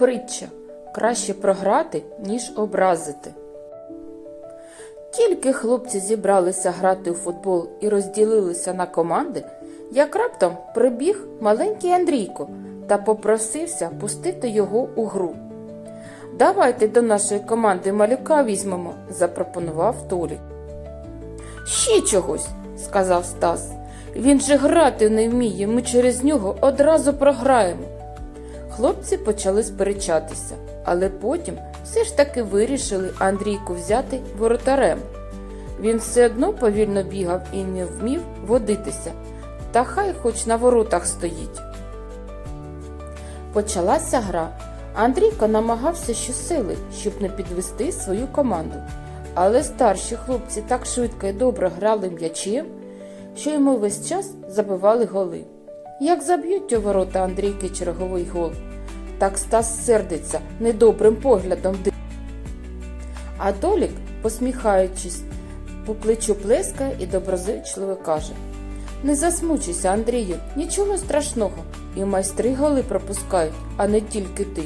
притча краще програти, ніж образити. Тільки хлопці зібралися грати у футбол і розділилися на команди, як раптом прибіг маленький Андрійко та попросився пустити його у гру. Давайте до нашої команди малюка візьмемо, запропонував Толік. Ще чогось, сказав Стас. Він же грати не вміє, ми через нього одразу програємо. Хлопці почали сперечатися, але потім все ж таки вирішили Андрійку взяти воротарем. Він все одно повільно бігав і не вмів водитися, та хай хоч на воротах стоїть. Почалася гра. Андрійко намагався щосили, щоб не підвести свою команду. Але старші хлопці так швидко і добре грали м'ячем, що йому весь час забивали голи. Як заб'ють у ворота Андрійки черговий гол, так Стас сердиться недобрим поглядом. А Толік, посміхаючись, по плечу плескає і доброзичливо каже Не засмучуйся, Андрію, нічого страшного, і майстри голи пропускають, а не тільки ти.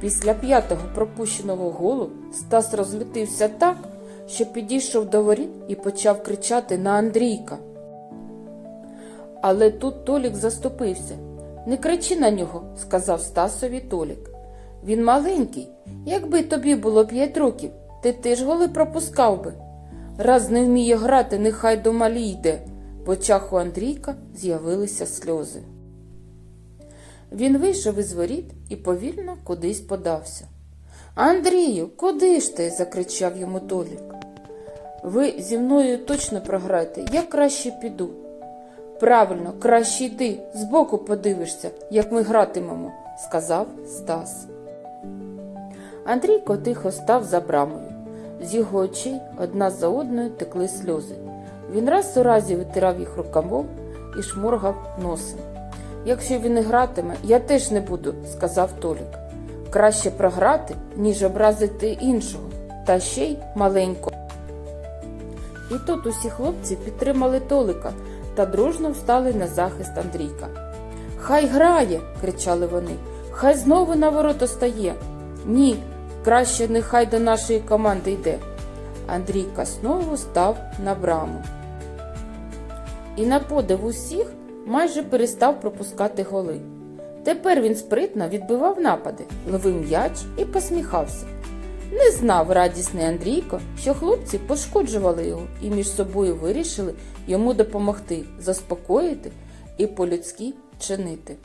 Після п'ятого пропущеного голу Стас розлютився так, що підійшов до воріт і почав кричати на Андрійка. Але тут Толік заступився. Не кричи на нього, сказав Стасові Толік. Він маленький. Якби тобі було п'ять років, ти теж голи пропускав би. Раз не вміє грати, нехай до малі йде. В очах Андрійка з'явилися сльози. Він вийшов із воріт і повільно кудись подався. Андрію, куди ж ти? закричав йому Толік. Ви зі мною точно програєте, я краще піду. Правильно, краще йди, збоку подивишся, як ми гратимемо, сказав Стас. Андрійко тихо став за брамою. З його очей одна за одною текли сльози. Він раз у разі витирав їх рукавом і шморгав носом. Якщо він не гратиме, я теж не буду, сказав Толік. Краще програти, ніж образити іншого, та ще й маленького. І тут усі хлопці підтримали Толика та дружно встали на захист Андрійка. Хай грає, кричали вони, хай знову на ворота стає. Ні, краще нехай до нашої команди йде. Андрійка знову став на браму. І на подив усіх майже перестав пропускати голи. Тепер він спритно відбивав напади, ловив м'яч і посміхався. Не знав радісний Андрійко, що хлопці пошкоджували його і між собою вирішили йому допомогти, заспокоїти і по-людськи чинити.